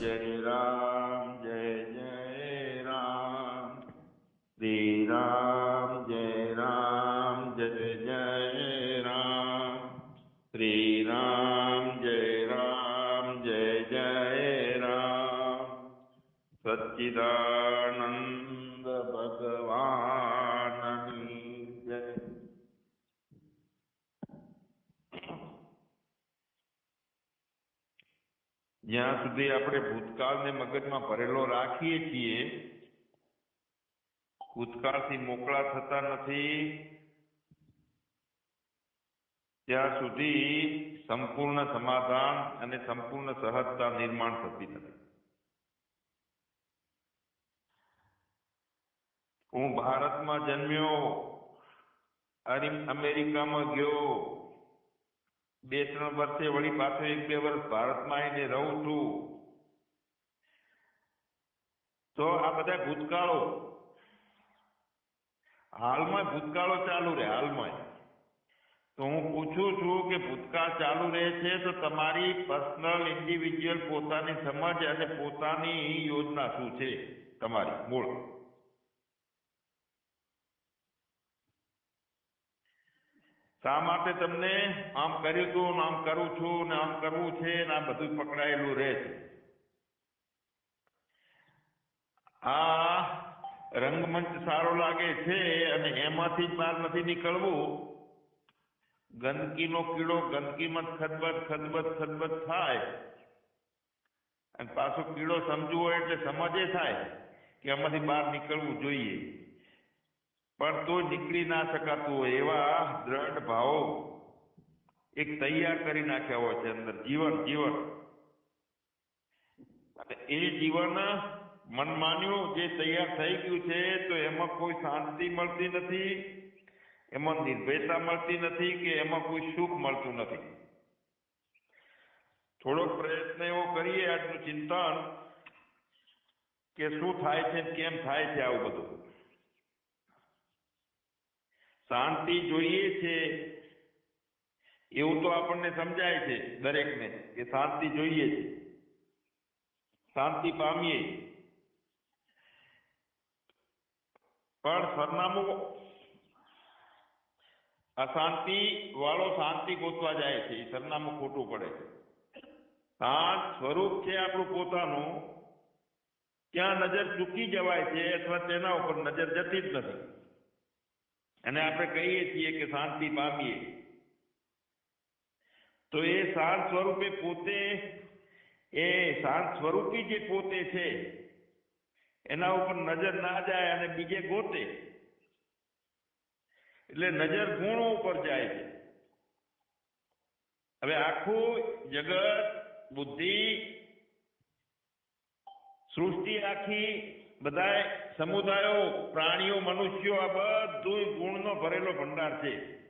जय राम जय जय राम। श्री राम जय राम जय जय राम। श्री राम जय राम जय जय राम। सच्चिदा જ્યાં સુધી આપણે ભૂતકાળને મગજમાં ભરેલો રાખીએ છીએ, ભૂતકાળથી મોકળા થતા નથી. ત્યાં સુધી સંપૂર્ણ સમાધાન અને સંપૂર્ણ સહજતા નિર્માણ થતી નથી. હું ભારતમાં જન્મ્યો અમેરિકામાં ગયો બે ત્રણ વર્ષે વળી પાછો એક બે વર્ષ ભારતમાં આવીને રહું છું. તો આ બધા ભૂતકાળો હાલમાં ભૂતકાળો ચાલુ રહે, હાલમાં. તો હું પૂછું છું કે ભૂતકાળ ચાલુ રહે છે તો તમારી પર્સનલ ઇન્ડિવિજ્યુઅલ પોતાની સમજ અને પોતાની યોજના શું છે? તમારી, મૂળ. શા માટે તમને આમ કર્યું હતું આમ કરું છું ને આમ કરવું છે ને આ બધું પકડાયેલું રહે છે? આ રંગમંચ સારો લાગે છે અને એમાંથી બહાર નથી નીકળવું. ગંદકીનો કીડો ગંદકીમાં ખદબદ ખદબદ ખદબદ થાય. અને પાછો કીડો સમજવો એટલે સમજે થાય કે આમાંથી બહાર નીકળવું જોઈએ. પણ તો નીકળી ના શકાતું હોય એવા દ્રઢ ભાવો એક તૈયાર કરી નાખ્યા હોય છે અંદર. જીવન જીવન. અને એ જીવન મનમાન્યું જે તૈયાર થઈ ગયું છે તો એમાં કોઈ શાંતિ મળતી નથી, એમાં નિર્ભયતા મળતી નથી કે એમાં કોઈ સુખ મળતું નથી. થોડોક પ્રયત્ન એવો કરીએ આજનું ચિંતન કે શું થાય છે કેમ થાય છે આવું બધું. શાંતિ જોઈએ છે. એવું તો આપણને સમજાય છે દરેકને કે શાંતિ જોઈએ છે. શાંતિ પામીએ. પણ સરનામું અશાંતિ વાળો શાંતિ ગોતવા જાય છે, એ સરનામું ખોટું પડે છે. શાંત સ્વરૂપ છે આપણું પોતાનું. ત્યાં નજર ચૂકી જવાય છે અથવા તેના ઉપર નજર જતી જ નથી. અને આપણે કહીએ છીએ કે શાંતિ પામીએ. તો એ શાંત સ્વરૂપે પોતે, એ શાંત સ્વરૂપી જે પોતે છે, એના ઉપર નજર ના જાય અને બીજે ગોતે. એટલે નજર ગુણો ઉપર જાય છે. હવે આખું જગત, બુદ્ધિ, સૃષ્ટિ આખી બધા સમુદાયો, પ્રાણીઓ, મનુષ્યો, આ બધું ગુણનો ભરેલો ભંડાર છે.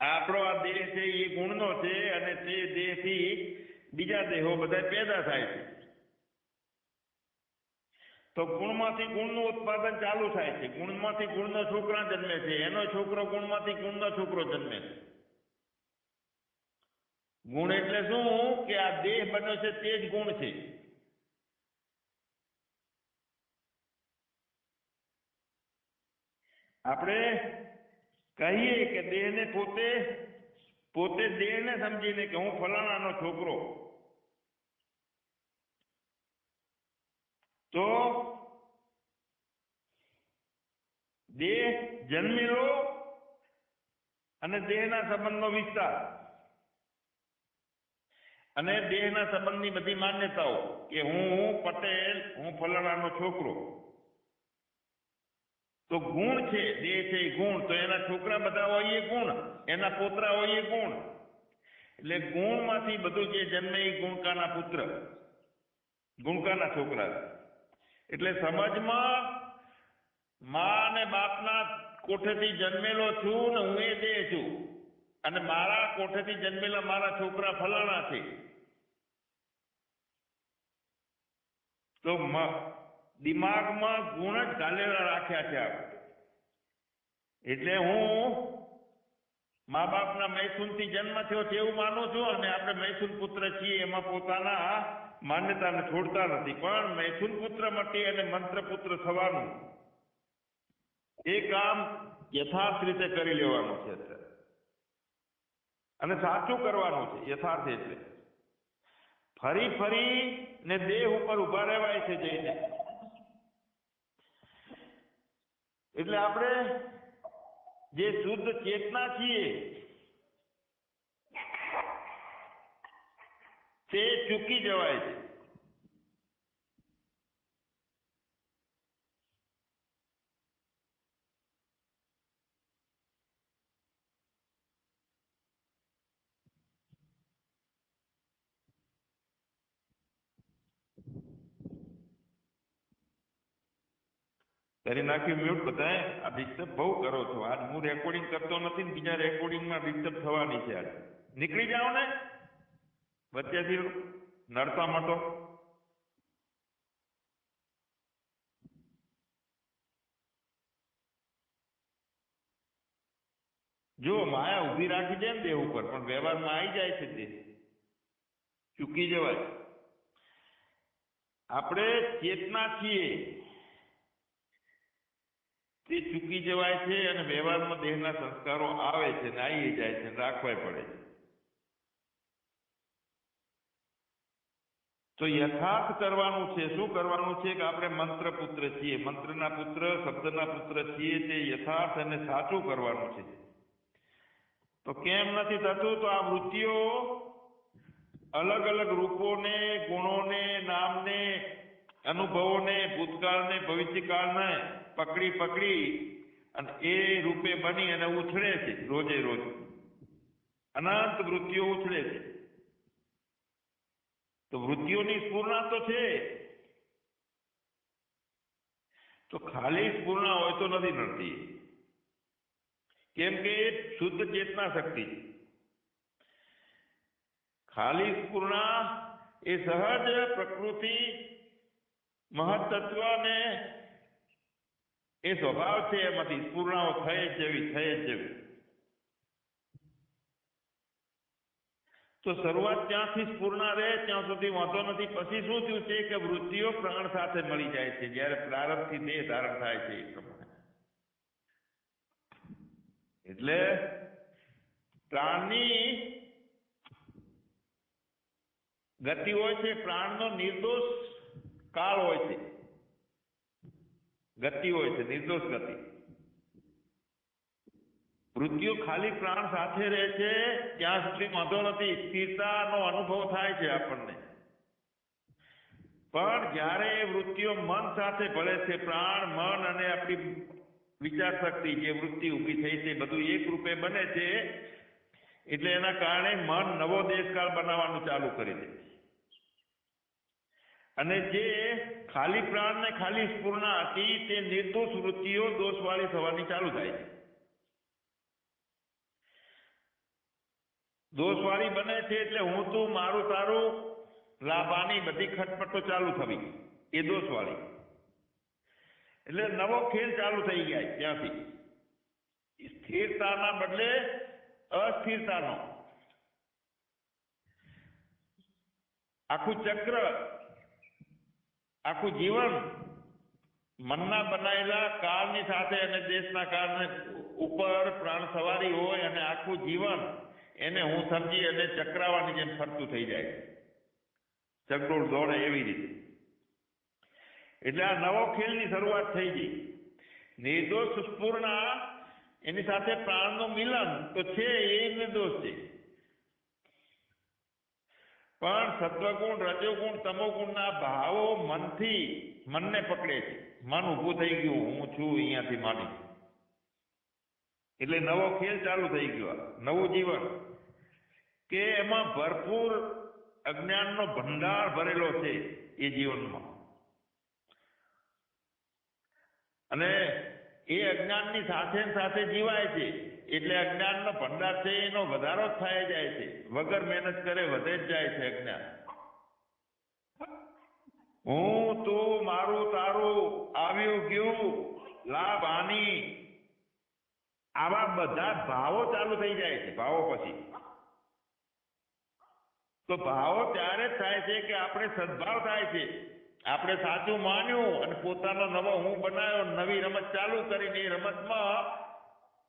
આપણો આ દેહ છે એ ગુણનો છે અને તે દેહથી બીજા દેહો બધા પેદા થાય છે. તો ગુણમાંથી ગુણનું ઉત્પાદન ચાલુ થાય છે. ગુણમાંથી ગુણનો છોકરા જન્મે છે. એનો છોકરો ગુણમાંથી ગુણનો છોકરો જન્મે છે. ગુણ એટલે શું? કે આ દેહ બન્યો છે તે જ ગુણ છે. આપણે કહીએ કે દેહને પોતે પોતે દેહને સમજીને કે હું ફલાણાનો છોકરો. તો દેહ જન્મેલો અને દેહના સંબંધનો વિસ્તાર. અને દેહના સંબંધની બધી માન્યતાઓ કે હું પટેલ, હું ફલાણાનો છોકરો. તો ગુણ છે દેહ છે એ ગુણ. તો એના છોકરા બધા હોય એ ગુણ, એના પોતરા હોય એ ગુણ. એટલે ગુણમાંથી બધું જે જન્મે એ ગુણકાના પુત્ર, ગુણકાના છોકરા. એટલે સમજમાં મા અને બાપના કોઠેથી જન્મેલો છું ને હું એ દેહ છું. અને મારા કોઠેથી જન્મેલા મારા છોકરા ફલાણા છે. તો દિમાગમાં ગુણ જ ઘાલેલા રાખ્યા છે આપણે એટલે હું મા બાપના મૈસુનથી જન્મ થયો છે એવું માનું છું અને આપણે મૈસુન પુત્ર છીએ એમાં પોતાના માન્યતાને છોડતા નથી. પણ મૈસુન પુત્ર મટી અને મંત્ર પુત્ર થવાનું એ કામ યથાર્થ રીતે કરી લેવાનું છે અને સાચું કરવાનું છે, યથાર્થ એટલે. ફરી ફરી ને દેહ ઉપર ઊભા રહેવાય છે જઈને. એટલે આપણે જે શુદ્ધ ચેતના છીએ તે ચૂકી જવાય છે. કરી નાખ્યું મ્યુટ બધાએ આ ડિસ્ટર્બ બહુ કરો છો. આજ હું રેકોર્ડિંગ કરતો નથી ને બીજા રેકોર્ડિંગમાં ડિસ્ટર્બ થવાની છે આજ. નીકળી જાઓ ને. વચ્ચેથી નડતા મટો જો માયા ઊભી રાખી દે ને દેહ ઉપર, પણ વ્યવહારમાં આવી જાય છે તે. ચૂકી જવાય. આપણે ચેતના છીએ. તે ચૂકી જવાય છે અને વ્યવહારમાં દેહના સંસ્કારો આવે છે ને આવી જાય છે ને રાખવાય પડે છે. તો યથાર્થ કરવાનું છે, શું કરવાનું છે કે આપણે મંત્ર પુત્ર છીએ? મંત્રના પુત્ર, શબ્દના પુત્ર છીએ તે યથાર્થ અને સાચું કરવાનું છે. તો કેમ નથી થતું? તો આ વૃત્તિઓ અલગ અલગ રૂપોને, ગુણોને, નામને, અનુભવોને, ભૂતકાળને, ભવિષ્યકાળને પકડી પકડી અને એ રૂપે બની અને ઉછળે છે, રોજે રોજ. અનંત વૃત્તિઓ ઉછળે છે. તો વૃત્તિઓની સ્ફૂર્ણા તો છે. તો ખાલી સ્ફૂર્ણા હોય તો નથી નડતી. કેમ કે શુદ્ધ ચેતના શક્તિ ખાલી સ્ફૂર્ણા એ સહજ પ્રકૃતિ મહત્તત્વ ને એ સ્વભાવ છે એમાંથી સ્ફૂર્ણાઓ થઈ જેવી થઈ જેવી તો શરૂઆત ત્યાંથી સ્ફૂર્ણા રહે, ત્યાં સુધી વાંધો નથી. પછી શું થયું છે કે વૃત્તિઓ પ્રાણ સાથે મળી જાય છે. જ્યારે પ્રારંભથી દેહ ધારણ થાય છે એ પ્રમાણે. એટલે પ્રાણની ગતિ હોય છે, પ્રાણનો નિર્દોષ કાળ હોય છે. ગતિ હોય છે, નિર્દોષ ગતિ. મૃત્યુ ખાલી પ્રાણ સાથે રહે છે ત્યાં સુધી વાંધો નથી, સ્થિરતાનો અનુભવ થાય છે આપણને. પણ જ્યારે એ વૃત્તિઓ મન સાથે ભળે છે, પ્રાણ, મન અને આપણી વિચાર શક્તિ જે વૃત્તિ ઊભી થઈ છે બધું એક રૂપે બને છે, એટલે એના કારણે મન નવો દેશકાળ બનાવવાનું ચાલુ કરી દે અને જે ખાલી પ્રાણ ને ખાલી સ્ફૂર્ણા હતી, તે નિર્દોષ વૃત્તિઓ દોષવાળી થવાની ચાલુ થાય છે. દોષવાળી બને છે એટલે હું તું, મારું, તારું, લાભાની બધી ખટપટો ચાલુ થવી. એ દોષવાળી. એટલે નવો ખેલ ચાલુ થઈ ગયા ત્યાંથી. સ્થિરતાના બદલે અસ્થિરતાનો. આખું ચક્ર આખું જીવન મનના બનાયેલા કાળની સાથે અને દેશના કાળને ઉપર પ્રાણ સવારી હોય અને આખું જીવન એને હું સમજી અને ચક્રાવાની જેમ ફરતું થઈ જાય ચકડોળ દોડે એવી રીતે. એટલે આ નવો ખેલની શરૂઆત થઈ ગઈ. નિર્દોષ સ્ફૂર્ણા એની સાથે પ્રાણનું મિલન તો છે એ નિર્દોષ છે. પણ સત્વગુણ, રજોગુણ, તમોગુણના ભાવો મનથી મનને પકડે છે. મન ઊભું થઈ ગયું, હું છું અહીંયાથી માની. એટલે નવો ખેલ ચાલુ થઈ ગયો નવું જીવન. કે એમાં ભરપૂર અજ્ઞાનનો ભંડાર ભરેલો છે એ જીવનમાં. અને એ અજ્ઞાનની સાથે સાથે જીવાય છે. એટલે અજ્ઞાનનો ભંડાર છે, એનો વધારો થાય જાય છે. વગર મહેનત કરે વધે જ જાય છે અજ્ઞાન. હું તું મારું તારું આવ્યું ગયું, લાભ હાનિ આવા બધા ભાવો ચાલુ થઈ જાય છે, ભાવો પછી. તો ભાવો ત્યારે જ થાય છે કે આપણે સદભાવ થાય છે. આપણે સાચું માન્યું અને પોતાનો નવો હું બનાવ્યો, નવી રમત ચાલુ કરીને એ રમતમાં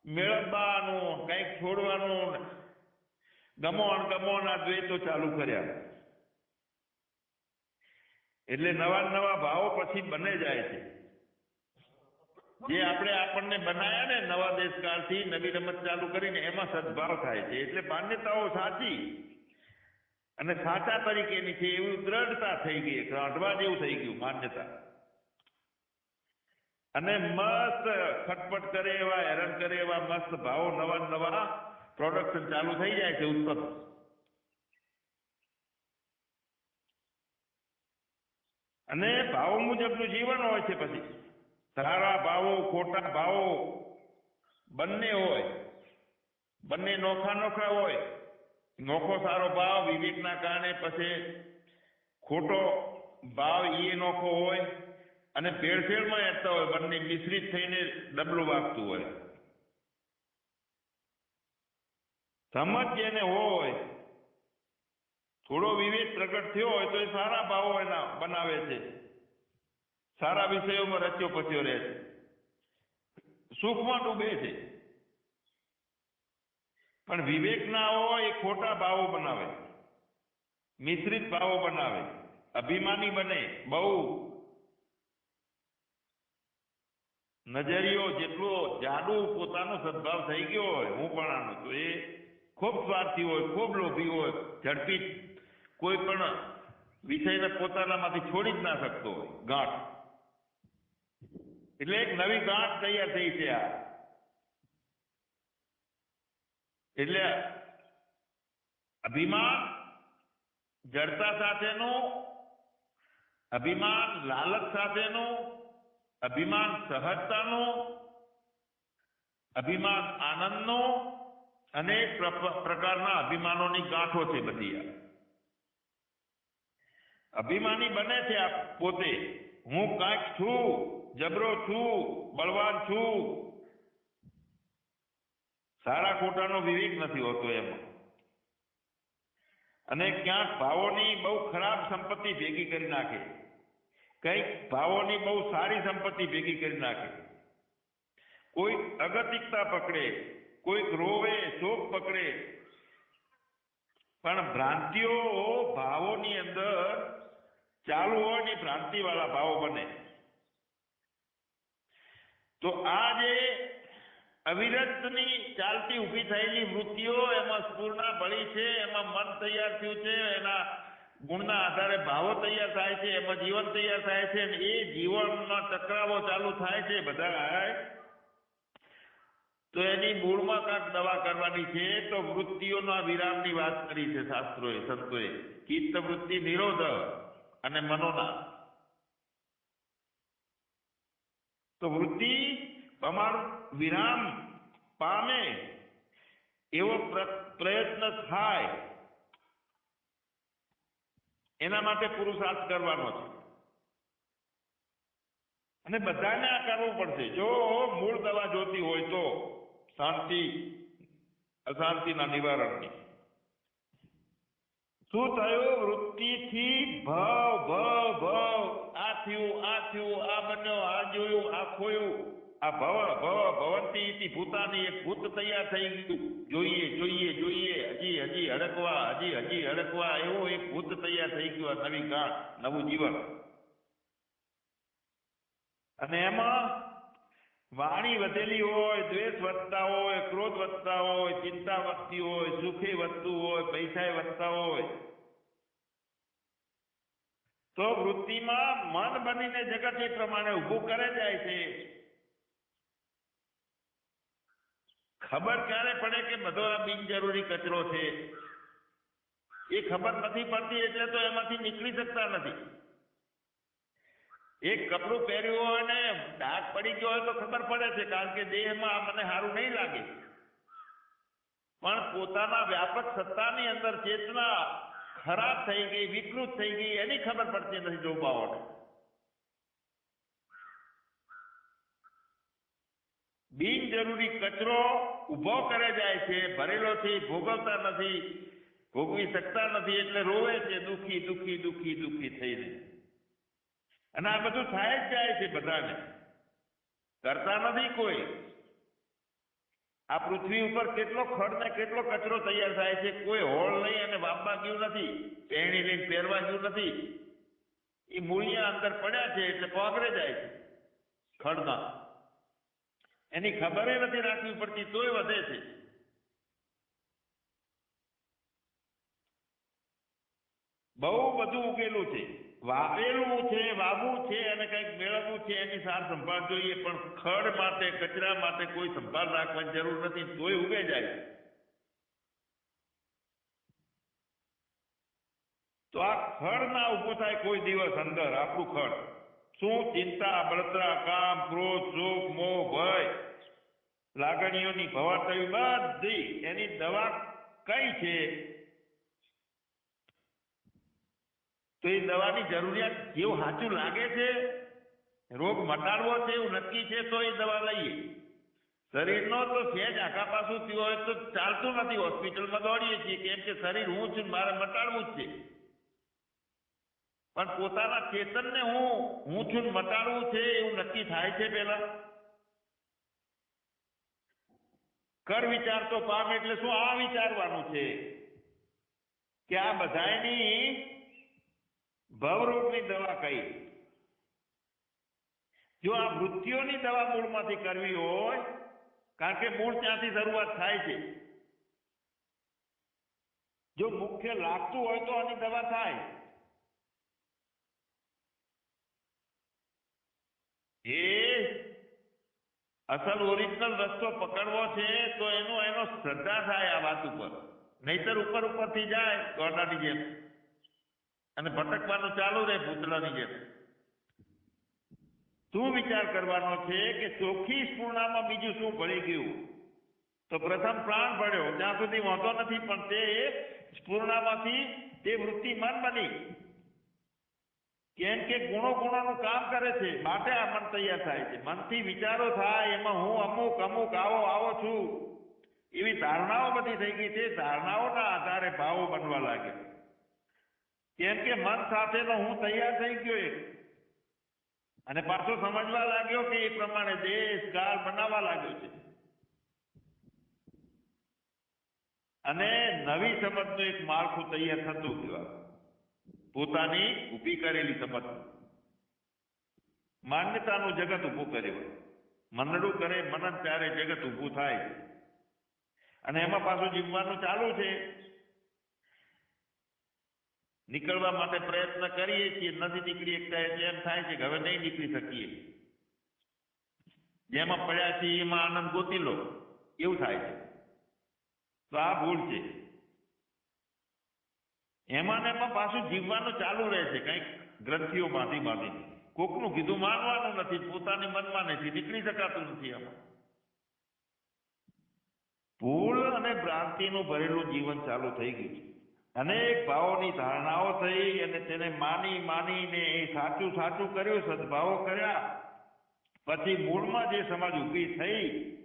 મેળવવાનું, કંઈક છોડવાનું ગમો ના દ્વૈતો ચાલુ કર્યા. એટલે નવા નવા ભાવો પછી બને જાય છે. જે આપણે આપણને બનાયા ને નવા દેશકાળથી નવી રમત ચાલુ કરીને એમાં સદભાવ થાય છે. એટલે માન્યતાઓ સાચી અને સાચા તરીકેની છે. એવી દ્રઢતા થઈ ગઈ. રાંધવા જેવું થઈ ગયું માન્યતા. અને મસ્ત ખટપટ કરે એવા, હેરાન કરે એવા મસ્ત ભાવો નવા નવા પ્રોડક્શન ચાલુ થઈ જાય છે ઉત્પન્ન અને ભાવો મુજબનું જીવન હોય છે પછી. સારા ભાવો, ખોટા ભાવો, બંને હોય. બંને નોખા નોખા હોય. નોખો સારો ભાવ, વિવેકના કારણે પછી ખોટો ભાવ એ નોખો હોય. અને ભેળસેળમાં રહેતા હોય, બંને મિશ્રિત થઈને ડબલું વાગતું હોય. સમજ જેને હોય, થોડો વિવેક પ્રગટ થયો હોય તો એ સારા ભાવો એના બનાવે છે. સારા વિષયોમાં રચ્યો પચ્યો રહે છે. સુખમાં ડૂબે છે. પણ વિવેક ના હોય એ ખોટા ભાવો બનાવે. મિશ્રિત ભાવો બનાવે. અભિમાની બને, બહુ નજરિયો જેટલો જાડુ પોતાનો સદભાવ થઈ ગયો હોય, હું પણ આનો તો એ ખૂબ સ્વાર્થી હોય, ખૂબ લોભી હોય, ઝડપી કોઈ પણ વિષયને પોતાનામાંથી છોડી જ ના શકતો હોય. ગાંઠ. એટલે એક નવી ગાંઠ તૈયાર થઈ છે આ. એટલે અભિમાન જડતા સાથેનું, અભિમાન લાલચ સાથેનું અભિમાન સહજતાનો, અભિમાન આનંદનો અનેક પ્ર- પ્રકારના અભિમાનોની ગાંઠો છે બધી આ. અભિમાની બને છે આ પોતે. હું કાંઈક છું, જબરો છું, બળવાન છું. સારા ખોટાનો વિવેક નથી હોતો એમાં. અને ક્યાંક ભાવોની બહુ ખરાબ સંપત્તિ ભેગી કરી નાખે. કંઈક ભાવોની બહુ સારી સંપત્તિ ભેગી કરી નાખે. કોઈ અગતિકતા પકડે, કોઈક રોવે, શોક પકડે. પણ ભ્રાંતિઓ ભાવોની અંદર ચાલુ હોય ને ભ્રાંતિ વાળા ભાવો બને. તો આ જે અવિરતની ચાલતી ઊભી થયેલી વૃત્તિઓ, એમાં સ્ફૂર્ણા ભળી છે, એમાં મન તૈયાર થયું છે, એના ગુણના આધારે ભાવો તૈયાર થાય છે, એમાં જીવન તૈયાર થાય છે અને એ જીવનમાં ટકરાવો ચાલુ થાય છે બધા તો એની મૂળમાં કાંક દવા કરવાની છે, તો વૃત્તિઓના વિરામની વાત કરી છે શાસ્ત્રોએ, સંતોએ. ચિત્ત વૃત્તિ નિરોધ અને મનોના તો વૃત્તિ તમારું વિરામ પામે એવો પ્ર- પ્રયત્ન થાય એના માટે પુરુષાર્થ કરવાનો છે. અને બધાને આ કરવું પડશે. જો મૂળ દવા જોતી હોય તો શાંતિ, અશાંતિના નિવારણની. શું થયું? વૃત્તિથી ભવ ભવ ભવ. આ થયું આ થયું, આ બન્યો, આ જોયું, આ ખોયું. આ ભવ ભવ, ભવંતી ઇતિ ભૂતાની એક ભૂત તૈયાર થઈ ગયું. જોઈએ જોઈએ જોઈએ. હજી હજી હડકવા હજી હજી હડકવા એવું એક ભૂત તૈયાર થઈ ગયું નવી ગાંઠ નવું જીવન. અને એમાં વાણી વધેલી હોય, દ્વેષ વધતા હોય, ક્રોધ વધતા હોય, ચિંતા વધતી હોય, સુખે વધતું હોય પૈસા વધતા હોય. તો વૃત્તિમાં મન બનીને જગત એ પ્રમાણે ઊભું કરે જાય છે. ખબર ક્યારે પડે કે બધો આ બિનજરૂરી કચરો છે? એ ખબર નથી પડતી એટલે તો એમાંથી નીકળી શકતા નથી. એક કપડું પહેર્યું હોય ને ડાઘ પડી ગયો હોય તો ખબર પડે છે, કારણ કે દેહમાં મને સારું નહીં લાગે. પણ પોતાના વ્યાપક સત્તાની અંદર ચેતના ખરાબ થઈ ગઈ, વિકૃત થઈ ગઈ, એની ખબર પડતી નથી જોબાઓને બિનજરૂરી કચરો ઊભો કરે જાય છે, ભરેલો છે, ભોગવતા નથી, ભોગવી શકતા નથી, એટલે રોવે છે, દુઃખી દુઃખી દુઃખી દુઃખી થઈને. અને આ બધું થાય જ જાય છે બધાને. કરતા નથી કોઈ. આ પૃથ્વી ઉપર કેટલો ખડ ને કેટલો કચરો તૈયાર થાય છે, કોઈ હોળ લઈ અને વાપવા ગયું નથી પહેણી લઈને પહેરવા ગયું નથી. એ મૂળિયા અંદર પડ્યા છે, એટલે પોગરે જાય છે ખડમાં એની ખબર નથી રાખવી પડતી, તોય વધે છે. બહુ બધું ઉગેલું છે. વાવેલું છે, વાવવું છે અને કંઈક મેળવવું છે, એની સાર સંભાળ જોઈએ, પણ ખડ માટે, કચરા માટે કોઈ સંભાળ રાખવાની જરૂર નથી, તોય ઉગે જાય. તો આ ખડ ના ઊભો થાય કોઈ દિવસ અંદર, આપણું ખડ. શું ચિંતા, બળતરા, કામ, ક્રોધ શોક મોહ, ભય? લાગણીઓની ભવાટવી બધી એની દવા કઈ છે? તો એ દવાની જરૂરિયાત જેવું સાચું લાગે છે? રોગ મટાડવો છે એવું નક્કી છે તો એ દવા લઈએ. શરીરનો તો સહેજ આખા પાછું થયું હોય તો ચાલતું નથી હોસ્પિટલમાં દોડીએ છીએ, કેમ કે શરીર હું છું મારે મટાડવું જ છે. પણ પોતાના ચેતનને હું હું છું મટાડવું છે એવું નક્કી થાય છે પેલા કર વિચાર તો પામ એટલે શું? આ વિચારવાનું છે કે આ બધાની ભવરૂપની દવા કઈ? જો આ વૃત્તિઓની દવા મૂળમાંથી કરવી હોય, કારણ કે મૂળ ત્યાંથી શરૂઆત થાય છે. જો મુખ્ય લાગતું હોય તો આની દવા થાય. એ અસલ ઓરિજિનલ રસ્તો પકડવો છે, તો એનો એનો શ્રદ્ધા થાય આ વાત ઉપર. નહીતર ઉપર ઉપરથી જાય ગોડાની જેમ. અને ભટકવાનું ચાલુ રહે ભૂતળાની જેમ. શું વિચાર કરવાનો છે કે ચોખ્ખી સ્પૂર્ણામાં બીજું શું ભળી ગયું? તો પ્રથમ પ્રાણ ભળ્યો. જ્યાં સુધી વાંધો નથી, પણ તે સ્પૂર્ણામાંથી તે વૃત્તિ મન બની. કેમ કે ગુણો ગુણોનું કામ કરે છે, માટે આ મન તૈયાર થાય છે. મનથી વિચારો થાય, એમાં હું અમુક અમુક આવો આવો છું. એવી ધારણાઓ બધી થઈ ગઈ છે, ધારણાઓના આધારે ભાવો બનવા લાગે કેમ કે મન સાથેનો હું તૈયાર થઈ ગયો એક. અને પાછો સમજવા લાગ્યો કે એ પ્રમાણે દેશ કાળ બનાવવા લાગ્યો છે. અને નવી સમજનું એક માળખું તૈયાર થતું ગયું. પોતાની ઊભી કરેલી સમજ માન્યતાનું જગત ઊભું કર્યું મનડું કરે, મનન ત્યારે જગત ઊભું થાય. અને એમાં પાછું જીવવાનું ચાલુ છે. નીકળવા માટે પ્રયત્ન કરીએ છીએ, નથી નીકળી એકતા એટલે એમ થાય છે કે હવે નહીં નીકળી શકીએ. જેમાં પડ્યા છીએ એમાં આનંદ ગોતી લો. એવું થાય છે. તો આ ભૂલ છે. એમાં એમાં પાછું જીવવાનું ચાલુ રહે છે, કંઈક ગ્રંથિઓ બાંધી બાંધી. કોકનું કીધું માનવાનું નથી, પોતાની મનમાં નથી, નીકળી શકાતું નથી એમાં ભૂલ અને ભ્રાંતિનું ભરેલું જીવન ચાલુ થઈ ગયું છે. અનેક ભાવોની ધારણાઓ થઈ અને તેને માની માનીને એ સાચું સાચું કર્યું, સદભાવો કર્યા. પછી મૂળમાં જે સમાજ ઊભી થઈ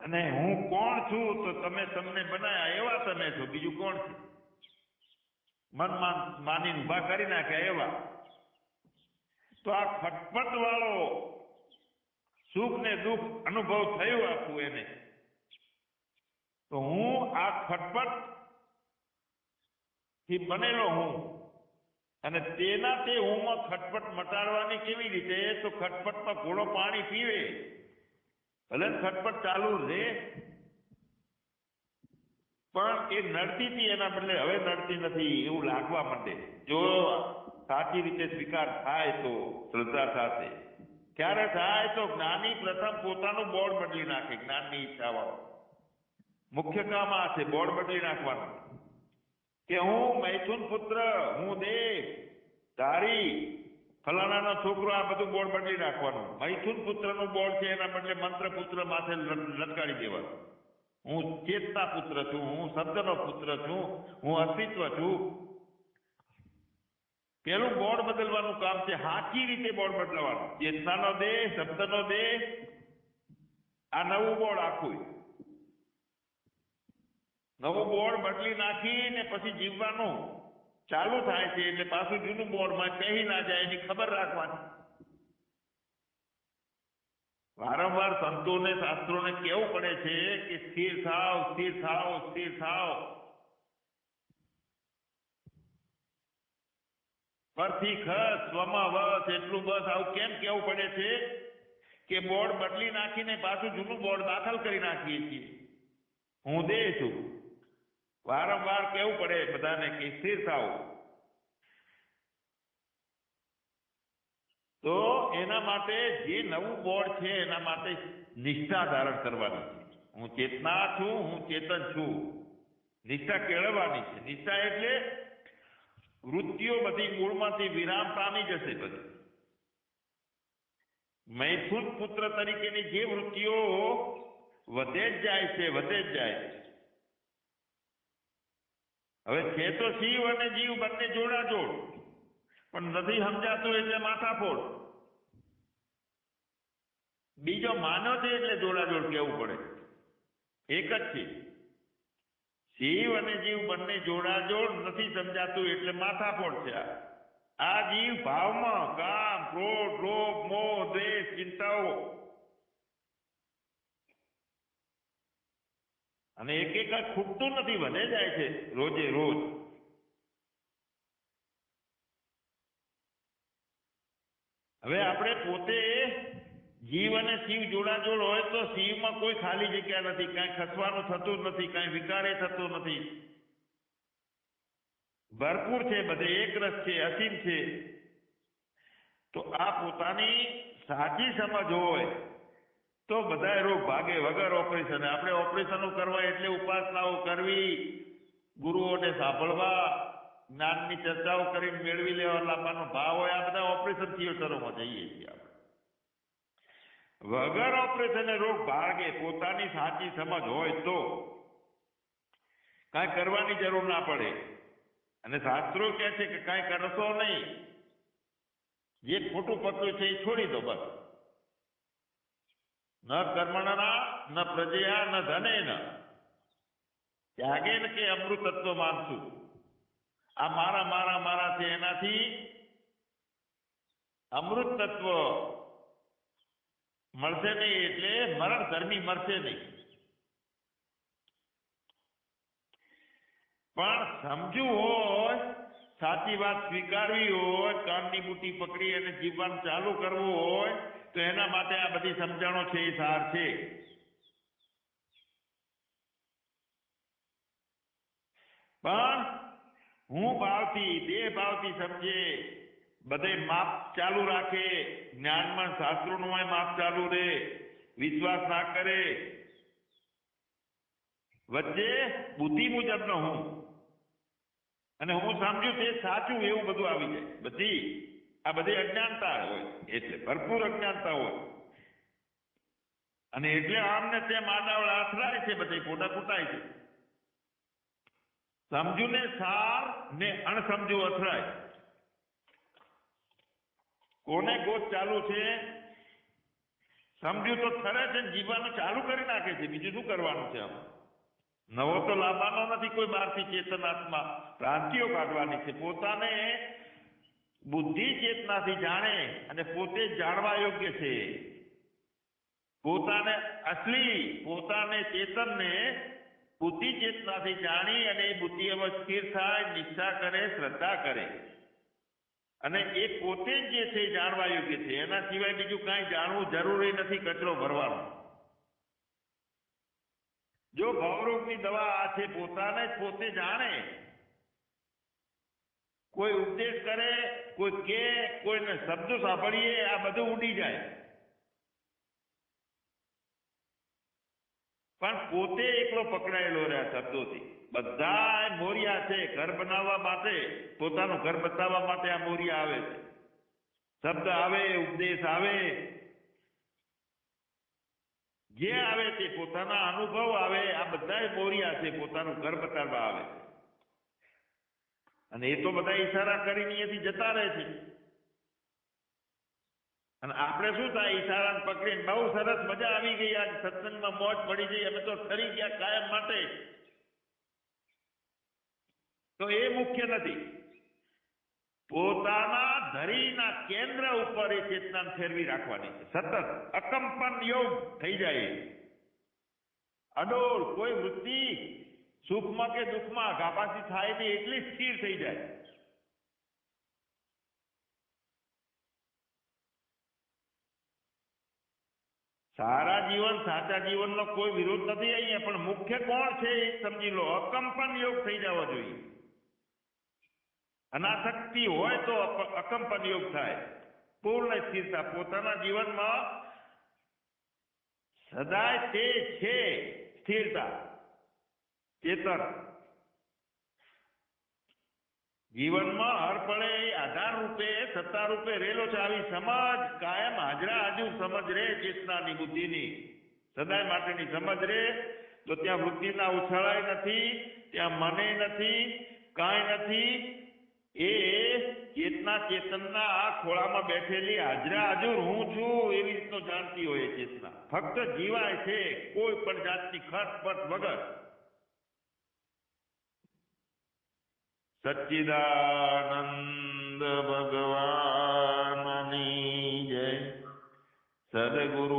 અને હું કોણ છું તો તમે તમને બનાયા એવા તમે છો, બીજું કોણ છે? મનમાં માની ઊભા કરી નાખ્યા એવા. તો આ ખટપટ વાળો સુખ ને દુઃખ અનુભવ થયું આપું એને. તો હું આ ખટપટથી બનેલો હું. અને તેના તે હુંમાં ખટપટ મટાડવાની કેવી રીતે? તો ખટપટમાં ઘોડો પાણી પીવે. ભલે ખટપટ ચાલુ રહે, પણ એ નડતી હતી એના બદલે હવે નડતી નથી એવું લાગવા માંડે. જો સાચી રીતે સ્વીકાર થાય તો શ્રદ્ધા સાથે. ક્યારે થાય તો જ્ઞાની પ્રથમ પોતાનું બોર્ડ બદલી નાખે, જ્ઞાનની ઈચ્છા વાળો મુખ્ય કામ આ છે, બોર્ડ બદલી નાખવાનું. કે હું મૈથુન પુત્ર, હું દેહ, ધારી ફલાણાનો છોકરો આ બધું બોર્ડ બદલી નાખવાનું. મૈથુન પુત્રનું બોર્ડ છે, એના બદલે મંત્ર પુત્ર માથે લટકાડી દેવાનું. હું ચેતના પુત્ર છું, હું શબ્દનો પુત્ર છું, હું અસ્તિત્વ છું. પેલું બોર્ડ બદલવાનું કામ છે સાચી રીતે બોર્ડ બદલવાનું. ચેતનાનો દેહ, શબ્દનો દેહ, આ નવું બોર્ડ આખું. નવું બોર્ડ બદલી નાખી ને પછી જીવવાનું. ચાલુ થાય છે એટલે પાછું જૂનું બોર્ડમાં પહેરી ના જાય એની ખબર રાખવાની. વારંવાર સંતોને શાસ્ત્રોને કેવું પડે છે કે સ્થિર થાવ સ્થિર થાવ સ્થિર થાવ. પરથી ખસ, સ્વમાં વસ, એટલું બસ. આવું કેમ કેવું પડે છે કે બોર્ડ બદલી નાખીને પાછું જૂનું બોર્ડ દાખલ કરી નાખીએ છીએ? હું દે છું. વારંવાર કેવું પડે બધાને કે સ્થિર થાવ તો એના માટે જે નવું બોર્ડ છે એના માટે નિષ્ઠા ધારણ કરવાની છે. હું ચેતના છું, હું ચેતન છું. નિષ્ઠા કેળવવાની છે. નિષ્ઠા એટલે વૃત્તિઓ બધી મૂળમાંથી વિરામ પામી જશે બધી. મૈથુન પુત્ર તરીકેની જે વૃત્તિઓ વધે જ જાય છે, વધે જ જાય છે. હવે છે તો શિવ અને જીવ બંને જોડા જોડ. પણ નથી સમજાતું એટલે માથાફોડ બીજો માનો છે એટલે જોડાજોડ કેવું પડે. એક જ છે. શિવ અને જીવ બંને જોડાજોડ નથી સમજાતું એટલે માથાફોડ છે આ. આ જીવ ભાવમાં કામ, ક્રોધ, લોભ, મોહ, દ્વેષ, ચિંતાઓ અને એક એક ખૂટતું નથી વધે જાય છે રોજે રોજ. હવે આપણે પોતે જીવ અને શિવ જોડાજોડ હોય તો શિવમાં કોઈ ખાલી જગ્યા નથી, કાંઈ ખસવાનું થતું નથી, કાંઈ વિકારે થતો નથી. ભરપૂર છે બધે, એક રસ છે, અસીમ છે. તો આ પોતાની સાચી સમજ હોય તો બધા રોગ ભાગે વગર ઓપરેશન. આપણે ઓપરેશનો કરવા એટલે ઉપાસનાઓ કરવી, ગુરુઓને સાંભળવા, જ્ઞાનની ચર્ચાઓ કરીને મેળવી લેવા લાવવાનો ભાવ હોય. આ બધા ઓપરેશન થિયેટરોમાં જઈએ છીએ આપણે. વગર ઓપરેશને રોગ ભાગે, પોતાની સાચી સમજ હોય તો કાંઈ કરવાની જરૂર ના પડે. અને શાસ્ત્રો કહે છે કે કાંઈ કરશો નહીં. જે ખોટું પકડ્યું છે એ છોડી દો બસ. ન કર્મણના ન પ્રજયા ન ધને ન ત્યાગે ન કે અમૃતત્વ માનશું આ મારા મારા મારા છે એનાથી અમૃત તત્વ મળશે નહીં એટલે મરણ ધર્મી મળશે નહીં પણ સમજવું હોય સાચી વાત સ્વીકારવી હોય કાનની બુટી પકડી અને જીવવાનું ચાલુ કરવું હોય તો એના માટે આ બધી સમજણો છે એ સાર છે. પણ હું ભાવથી, દેહ ભાવથી સમજે, બધે માપ ચાલુ રાખે, જ્ઞાનમાં શાસ્ત્રોનું માપ ચાલુ રહે, વિશ્વાસ ના કરે. વચ્ચે બુદ્ધિ મુજબનો હું. અને હું સમજુ તે સાચું એવું બધું આવી જાય. બધી. આ બધી અજ્ઞાનતા હોય, એટલે ભરપૂર અજ્ઞાનતા હોય. અને એટલે આમને તેમ આડાવડા અથડાય છે, બધી ફોટા કૂટાય છે. સમજુ ને સાર ને અણસમજુ અથડાય. કોને ગોત ચાલુ છે? સમજુ તો ખરે છે જીવવાનું ચાલુ કરી નાખે છે, બીજું શું કરવાનું છે આમ? નવો તો લાવવાનો નથી કોઈ બહારથી ચેતનાત્મા, ભ્રાંતિઓ કાઢવાની છે. પોતાને બુદ્ધિ ચેતનાથી જાણે અને પોતે જાણવા યોગ્ય છે. પોતાને અસલી, પોતાને ચેતનને બુદ્ધિ ચેતનાથી જાણી અને એ બુદ્ધિ એમાં સ્થિર થાય, નિષ્ઠા કરે, શ્રદ્ધા કરે. અને એ પોતે જ જે છે જાણવા યોગ્ય છે. એના સિવાય બીજું કાંઈ જાણવું જરૂરી નથી કચરો ભરવાનો. જો ભાવરૂપની દવા આ છે, પોતાને પોતે જાણે કોઈ ઉપદેશ કરે, કોઈ કે, કોઈને શબ્દો સાંભળીએ, આ બધું ઉડી જાય. પણ પોતે એકલો પકડાયેલો રહ્યા શબ્દોથી. બધા મોરિયા છે, ઘર બનાવવા માટે, પોતાનું ઘર બતાવવા માટે આ મોરિયા આવે છે. શબ્દ આવે, ઉપદેશ આવે. જે આવે તે પોતાના અનુભવ આવે, આ બધા મોરિયા છે, પોતાનું ઘર બતાવવા આવે. અને એ તો બધા ઈશારા કરીને અહીંયાથી જતા રહે છે. અને આપણે શું થાય ઈશારા પકડીને બહુ સરસ મજા આવી ગઈ આ સત્સંગમાં મોજ પડી ગઈ, અમે તો ફરી ગયા કાયમ માટે. તો એ મુખ્ય નથી. પોતાના ધરીના કેન્દ્ર ઉપર એ ચેતના ફેરવી રાખવાની છે. સતત અકંપન યોગ થઈ જાય. અડોળ કોઈ વૃત્તિ સુખમાં કે દુઃખમાં ગાપાસી થાય તે એટલી સ્થિર થઈ જાય. સારા જીવન, સાચા જીવનનો કોઈ વિરોધ નથી અહીંયા, પણ મુખ્ય કોણ છે એ સમજી લો, અકંપન યોગ થઈ જવો જોઈએ. અનાસક્તિ હોય તો અકંપન યોગ થાય. પૂર્ણ સ્થિરતા, પોતાના જીવનમાં સદાય તે છે સ્થિરતા. ચેતન. જીવનમાં હર પળે આધાર રૂપે, સત્તા રૂપે રેલો છે. આવી સમજ કાયમ હાજરા હાજર સમજ રે ચેતનાની બુદ્ધિની. સદાય માટેની સમજ રે. તો ત્યાં વૃત્તિના ઉછાળાય નથી, ત્યાં મને નથી, કાંઈ નથી. એ ચેતના ચેતનના આ ખોળામાં બેઠેલી હાજરા હાજર હું છું એવી રીતનો જાણતી હોય ચેતના. ફક્ત જીવાય છે, કોઈ પણ જાતની ખટપટ વગર. સચ્ચિદાનંદ ભગવાનની જય સદગુરુ